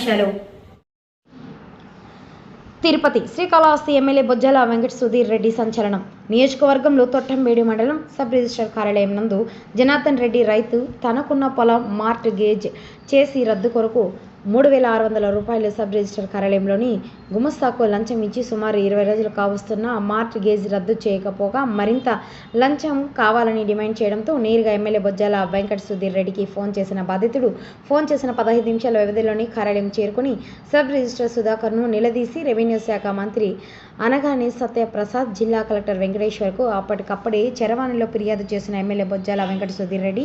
ముఖ్యాంశాలు తిరుపతి శ్రీకాళహస్తి ఎమ్మెల్యే బొజ్జల వెంకట సుధీర్ రెడ్డి సంచలనం. నియోజకవర్గంలో తొట్టంబేడి మండలం సబ్ రిజిస్టర్ కార్యాలయం నందు జనార్దన్ రెడ్డి రైతు తనకున్న పొలం మార్ట్ గేజ్ చేసి రద్దు కొరకు మూడు వేల ఆరు వందల రూపాయలు సబ్ రిజిస్టర్ కార్యాలయంలోని గుమస్తాకు లంచం ఇచ్చి సుమారు ఇరవై రోజులు కావస్తున్న మార్ట్ గేజ్ రద్దు చేయకపోగా మరింత లంచం కావాలని డిమాండ్ చేయడంతో నేరుగా ఎమ్మెల్యే బొజ్జాల వెంకట సుధీర్ రెడ్డికి ఫోన్ చేసిన బాధితుడు ఫోన్ చేసిన పదహైదు నిమిషాల వ్యవధిలోని కార్యాలయం చేరుకుని సబ్ రిజిస్టర్ సుధాకర్ను నిలదీసి రెవెన్యూ శాఖ మంత్రి అనగానే సత్యప్రసాద్ జిల్లా కలెక్టర్ వెంకటేశ్వర్కు అప్పటికప్పుడే చరవాణిలో ఫిర్యాదు చేసిన ఎమ్మెల్యే బొజ్జాల వెంకట సుధీర్ రెడ్డి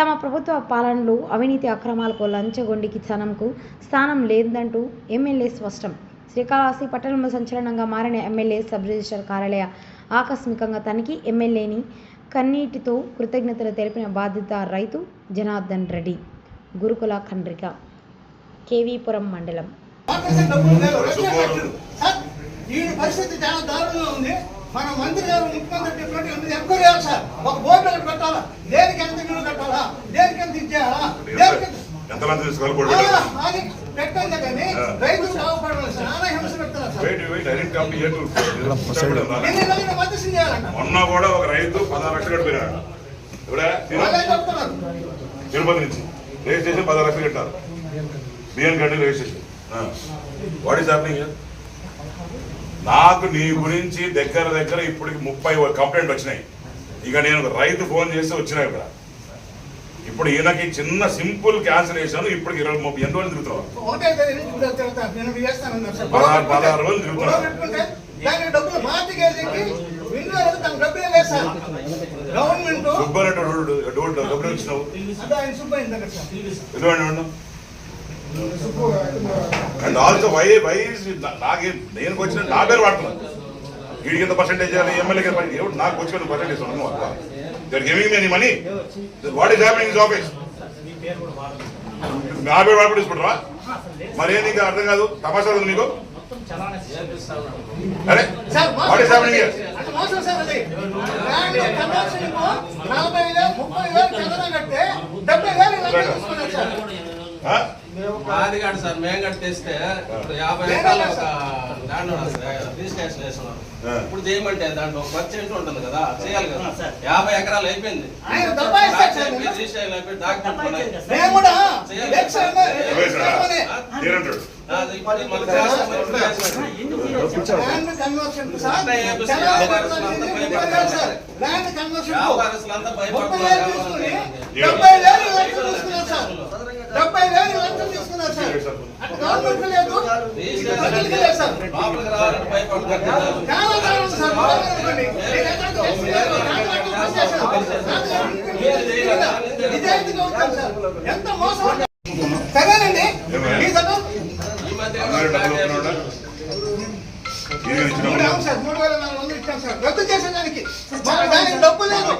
తమ ప్రభుత్వ పాలనలు అవినీతి అక్రమాలకు లంచగొండికి స్థానంకు స్థానం లేదంటూ ఎమ్మెల్యే స్పష్టం. శ్రీకాళహస్తి పట్టణంలో సంచలనంగా మారిన ఎమ్మెల్యే సబ్ రిజిస్టర్ కార్యాలయ ఆకస్మికంగా తనిఖీ ఎమ్మెల్యేని కన్నీటితో కృతజ్ఞతలు తెలిపిన బాధిత రైతు జనార్దన్ రెడ్డి. గురుకుల ఖండ్రిక. కేవీపురం మండలం. పరిస్థితి చాలా దారుణంగా ఉంది. మన మంత్రి గారు ముఖ్యమంత్రి చెప్పినట్టు సార్. ఒక బోర్డు పెట్టాలా? దేనికి ఎంత బిల్లు కట్టాలా దేనికి ఎంత ఇచ్చేయాలా దేనికి ఎంత- ఎంతమంది తీసుకోవాలి మొన్న కూడా ఒక రైతు పదహారు లక్షలు కట్టిపోయినాడు. ఇప్పుడే తిరుపతి నుంచి. రిజిస్ట్రేషన్ పదహారు లక్షలు కట్టారు. బిఎన్ గడ్డి రిజిస్ట్రేషన్ వాట్ ఈస్ హ్యాపెనింగ్ నాకు నీ గురించి దగ్గర దగ్గర ఇప్పటికి ముప్పై కంప్లైంట్ వచ్చినాయి. ఇక నేను రైతు ఫోన్ చేసి వచ్చినా ఇక్కడ ఇప్పుడు ఈయనకి చిన్న సింపుల్ క్యాన్సలేషన్ ఇప్పటికి ఇరవై ముప్పై ఎన్ని రోజులు ఇప్పుడు సార్. పదహారు- పదహారు రోజులు గవర్నమెంట్ సుబ్బారెడ్డి డబ్బులు ఇచ్చినావు అండ్ ఆల్సో వై వై నాకే నేను వచ్చిన నా పేరు వాడుతున్నాను. వీడికి ఎంత పర్సెంటేజ్ చేయాలి? ఎమ్మెల్యేకి ఎంత ఎవరు నాకు వచ్చిన పర్సెంటేజ్ ఉన్నాను they're giving me money what is happening is office నా పేరు వాడుకుంటూ తీసుకుంటారా? మరి ఏంది ఇంకా అర్థం కాదు? తమాషా ఉంది నీకు అరే వాట్ ఈస్ హ్యాపెనింగ్ నలభై వేలు ముప్పై వేలు డెబ్బై వేలు అది కాదు. సార్ మేము కట్టి తెస్తే ఇప్పుడు యాభై ఎకరాలు ఒక సార్, రిజిస్ట్రేషన్ చేస్తున్నాం ఆ. ఇప్పుడు చేయమంటే దాంట్లో ఒక పర్సెంట్ ఉంటుంది కదా చేయాలి కదా. యాభై ఎకరాలు అయిపోయింది. రిజిస్ట్రేషన్ అయిపోయి డాక్యుమెంట్ కూడా. ల్యాండ్ కన్వర్షన్ డెబ్బై వేలు లంచం తీసుకున్నారు సార్. గవర్నమెంట్ లేదు. లేదు సార్. చాలా దారుణం సార్. నిజాయితీగా ఉంటాను సార్. ఎంత మోసం సరేనండి. మూడు వేల నాలుగు వందలు ఇచ్చాను సార్. రద్దు చేసేదానికి. దానికి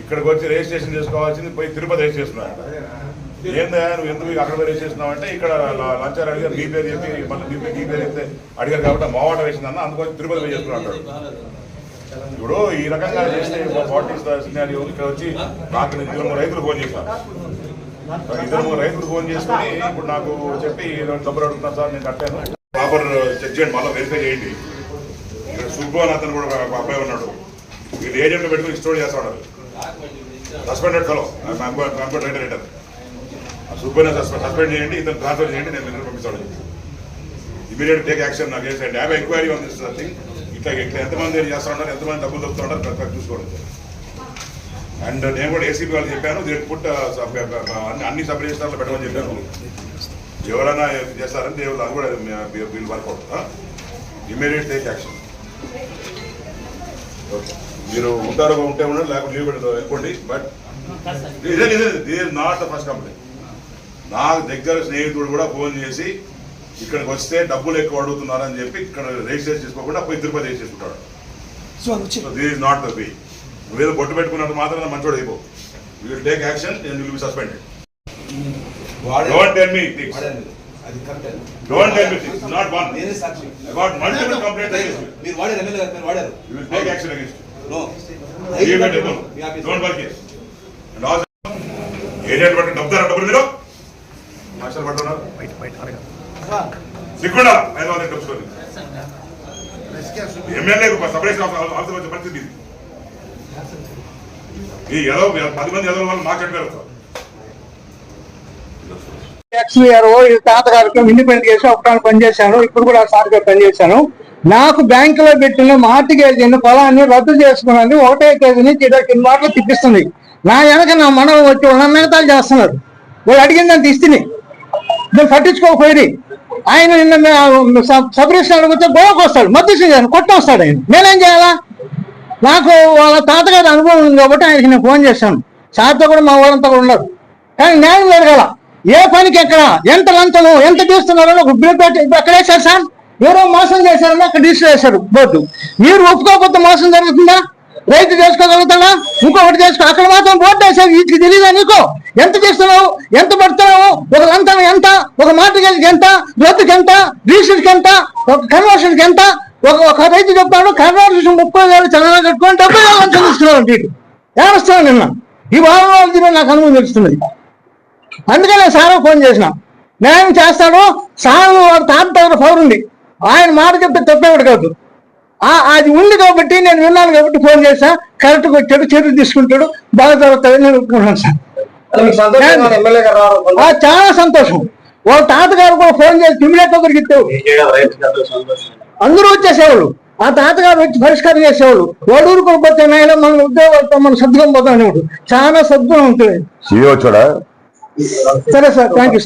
ఇక్కడికి వచ్చి రిజిస్ట్రేషన్ చేసుకోవాల్సింది పోయి తిరుపతి రిజిస్ట్రేషన్ ఏందా నువ్వు ఎందుకు అక్కడ పోయి రిజిస్ట్రేషన్ అంటే ఇక్కడ లంచారు అడిగారు మీ పేరు చెప్పి మళ్ళీ మీ పేరు- మీ పేరు చెప్తే అడిగారు కాబట్టి మోవాట వేసిందన్న అందుకోసం తిరుపతి పోయి చేసుకున్నాడు ఇప్పుడు ఈ రకంగా చేస్తే వాట్ సినారియో ఇక్కడ వచ్చి నాకు నేను ఇద్దరు మూడు రైతులు ఫోన్ చేశాను ఇద్దరు మూడు రైతులు ఫోన్ చేసుకుని ఇప్పుడు నాకు చెప్పి డబ్బులు అడుగుతున్నాను సార్ నేను కట్టాను. ప్రాపర్ చెక్ చేయండి మళ్ళీ వెరిఫై చేయండి. ఇక్కడ సుబ్బు అని అతను కూడా ఒక అబ్బాయి ఉన్నాడు. వీళ్ళు ఏజెంట్ పెట్టుకుని స్టోర్ చేస్తాడు suspended fellow computer writer writer సుబ్బుని suspend చేయండి ఇతను ట్రాన్స్ఫర్ చేయండి నేను నిన్న పంపిస్తాను. ఇమీడియట్ టేక్ యాక్షన్ నాకు చేసేయండి యాభై ఎంక్వైరీ ఆన్ దిస్ థింగ్ ఇట్లా ఇట్లా ఎంతమంది చేస్తా ఉంటారు ఎంతమంది డబ్బులు దొరుకుతూ ఉంటారు ప్రతి ఒక్కరు చూసుకోండి. అండ్ నేను కూడా ఏసీపీ వాళ్ళు చెప్పాను దీని పుట్ట అన్ని అన్ని సబ్ రిజిస్టర్లు పెట్టమని చెప్పాను ఎవరైనా చేస్తారని దేవుళ్ళు అది కూడా వీళ్ళు work out. Immediate take action okay మీరు ఉంటారు ఉంటే ఉండండి లేకపోతే లీవ్ పెట్టి వెళ్ళిపోండి. బట్ ఇదే నాట్ ద ఫస్ట్ కంప్లైంట్ నాకు దగ్గర స్నేహితుడు కూడా ఫోన్ చేసి ఇక్కడికి వస్తే డబ్బులు ఎక్కువ అడుగుతున్నారని చెప్పి ఇక్కడ రిజిస్టర్ చేసుకోకుండా పోయి తిరుపతి రిజిస్టర్ చేసుకుంటాడు. So this is not the way నువ్వేదో బొట్టు పెట్టుకున్నట్టు మాత్రం మంచోడు అయిపో. You will take action and will be suspended don't tell me things అది correct don't tell me things not one నేనే సాక్షి. I got multiple complaints against మీరు వాడారు ఎమ్మెల్యే గారు మీరు వాడారు. You will take action against no leave it alone don't work here and also agent డబ్బుతారా డబ్బులు మీరు master పట్టున్నారు సిగ్గుండా ఐదు వందల డబ్బులు ఎమ్మెల్యే సపరేషన్ ఆఫీసర్ వచ్చే పరిస్థితి ఇది. ఈ ఎదవ పది మంది ఎదవ వాళ్ళు ఈ తాతగారికి ఇండిపెండెంట్ చేసి ఒకటాన్ని పనిచేశాను ఇప్పుడు కూడా సార్ గారు పనిచేశాను నాకు బ్యాంకులో పెట్టిన మార్టిగేజ్ పొలాన్ని రద్దు చేసుకున్నది ఒకటే తేదీ నుంచి ఇరవై కింద మాటలు తిప్పిస్తుంది. నా వెనక నా మనవ వచ్చి వాళ్ళ చేస్తున్నారు. వాళ్ళు అడిగిందని ఇస్తుంది నేను పట్టించుకోకపోయి ఆయన నిన్న మే- సబ్- అడిగితే గోవకు వస్తాడు మధ్య కొట్టొస్తాడు ఆయన. నేనేం చేయాలా? నాకు వాళ్ళ తాతగారి అనుభవం ఉంది కాబట్టి ఆయనకి నేను ఫోన్ చేశాను. సార్తో కూడా మా వాళ్ళంతా కూడా ఉన్నారు. కానీ న్యాయం లేదు కదా ఏ పనికి ఎక్కడ? ఎంత లంచము ఎంత తీస్తున్నారో ఒక బిల్ పెట్టి ఎక్కడేశారు సార్? ఎవరో మోసం చేశారని అక్కడ రిజిస్టర్ చేశారు బోర్డు. మీరు ఒప్పుకోకపోతే మోసం జరుగుతుందా? రైతు చేసుకోగలుగుతాడా? ఇంకొకటి చేసుకో అక్కడ మాత్రం బోర్డు వేసారు వీటికి తెలియదా నీకు? ఎంత చేస్తున్నావు? ఎంత పడుతున్నావు? ఒక లంచం ఎంత? ఒక మార్టిగేజ్కి ఎంత? రద్దుకి ఎంత? రిజిస్టర్కి ఎంత? ఒక కన్వర్షన్కి ఎంత? ఒక ఒక రైతు చెప్తాడు కన్వర్షన్ ముప్పై వేలు చందన కట్టుకొని డెబ్బై వేలు లంచం తీసుకున్నాడు వీడు. ఏమొస్తాను నిన్న. ఈ వారం రోజులు నాకు అనుభవం తెలుస్తున్నది. అందుకనే సార్ ఫోన్ చేసిన. న్యాయం చేస్తాడు సార్ వాడు తాత దగ్గర పవర్ ఉంది ఆయన మాట చెప్తే తప్పేవాడు కాదు. ఆ అది ఉంది కాబట్టి నేను విన్నాను కాబట్టి ఫోన్ చేశా. కరెక్ట్గా వచ్చాడు చర్య తీసుకుంటాడు. బాగా జరుగుతుంది నేను ఒప్పుకున్నాను సార్. ఆ, చాలా సంతోషం. వాళ్ళ తాతగారు కూడా ఫోన్ చేసి తిమిడేట్ దగ్గరికి ఇచ్చావు అందరూ వచ్చేసేవాళ్ళు. ఆ తాతగారు వచ్చి పరిష్కారం చేసేవాళ్ళు. వాడు ఊరుకోకపోతే నాయన మన ఉద్యోగాలతో మన సద్గుణం పోతానేవాడు. చాలా సద్గుణం ఉంటుంది సరే సార్ థ్యాంక్ యూ సార్